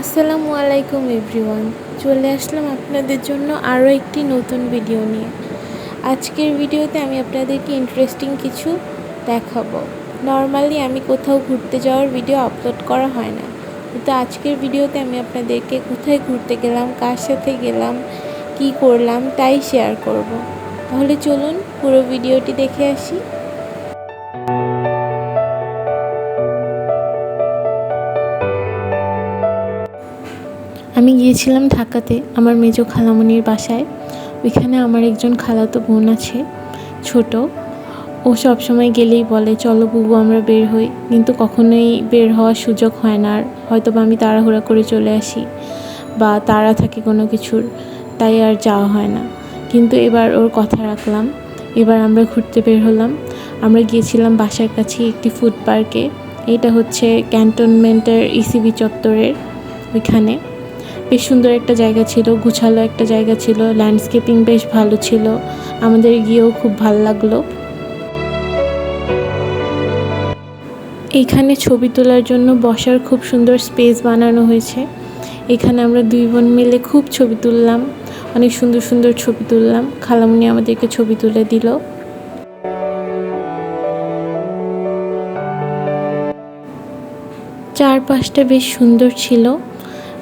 আসসালামু আলাইকুম এভরিওয়ান। চলে আসলাম আপনাদের জন্য আরও একটি নতুন ভিডিও নিয়ে। আজকের ভিডিওতে আমি আপনাদেরকে ইন্টারেস্টিং কিছু দেখাবো। নর্মালি আমি কোথাও ঘুরতে যাওয়ার ভিডিও আপলোড করা হয় না। কিন্তু আজকের ভিডিওতে আমি আপনাদেরকে কোথায় ঘুরতে গেলাম, কার সাথে গেলাম, কি করলাম, তাই শেয়ার করব। তাহলে চলুন পুরো ভিডিওটি দেখে আসি। আমি গিয়েছিলাম ঢাকাতে আমার মেজো খালামণির বাসায়। ওইখানে আমার একজন খালাতো বোন আছে, ছোট। ও সব সময় গেলেই বলে, চলো বুবু, আমরা বের হই। কিন্তু কখনোই বের হওয়ার সুযোগ হয় না আর হয়তো বা আমি তাড়াহুড়া করে চলে আসি বা তাড়া থাকে কোনো কিছুর, তাই আর যাওয়া হয় না। কিন্তু এবার ওর কথা রাখলাম, এবার আমরা ঘুরতে বের হলাম। আমরা গিয়েছিলাম বাসার কাছে একটি ফুড পার্কে এটা হচ্ছে ক্যান্টনমেন্টের ইসিবি চত্বরের ওইখানে। বেশ সুন্দর একটা জায়গা ছিল, গুছালো একটা জায়গা ছিল ল্যান্ডস্কেপিং বেশ ভালো ছিল, আমাদের গিয়েও খুব ভালো লাগল। এইখানে ছবি তোলার জন্য বসার খুব সুন্দর স্পেস বানানো হয়েছে। এখানে আমরা দুই বোন মিলে খুব ছবি তুললাম, অনেক সুন্দর সুন্দর ছবি তুললাম, খালামুনি আমাদেরকে ছবি তুলে দিল। চারপাশটা বেশ সুন্দর ছিল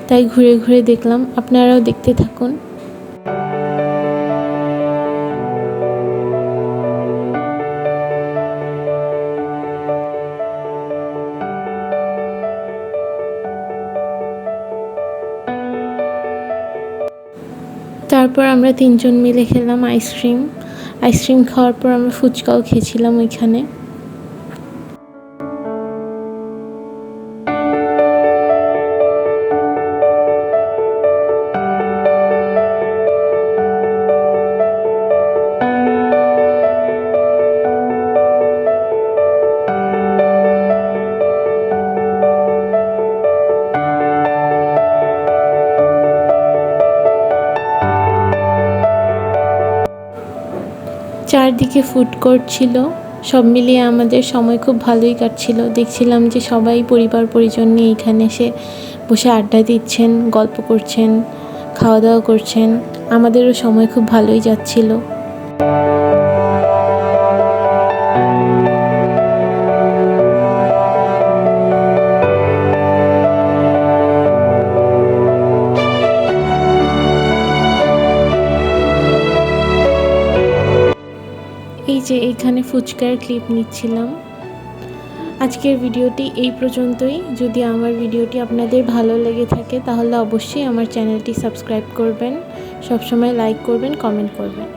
তাই ঘুরে ঘুরে দেখলাম, আপনারাও দেখতে থাকুন। তারপর আমরা তিনজন মিলে খেলাম আইসক্রিম। আইসক্রিম খাওয়ার পর আমরা ফুচকাও খেয়েছিলাম ওইখানে। চারদিকে ফুড কোর্ট ছিল। সব মিলিয়ে আমাদের সময় খুব ভালোই কাটছিল। দেখছিলাম যে সবাই পরিবার পরিজন নিয়ে এখানে এসে বসে আড্ডা দিচ্ছেন, গল্প করছেন, খাওয়া দাওয়া করছেন। আমাদেরও সময় খুব ভালোই যাচ্ছিল। এই যে এখানে ফুচকার ক্লিপ নিচ্ছিলাম। আজকের ভিডিওটি এই পর্যন্তই। যদি আমার ভিডিওটি আপনাদের ভালো লেগে থাকে, তাহলে অবশ্যই আমার চ্যানেলটি সাবস্ক্রাইব করবেন। সবসময় লাইক করবেন কমেন্ট করবেন।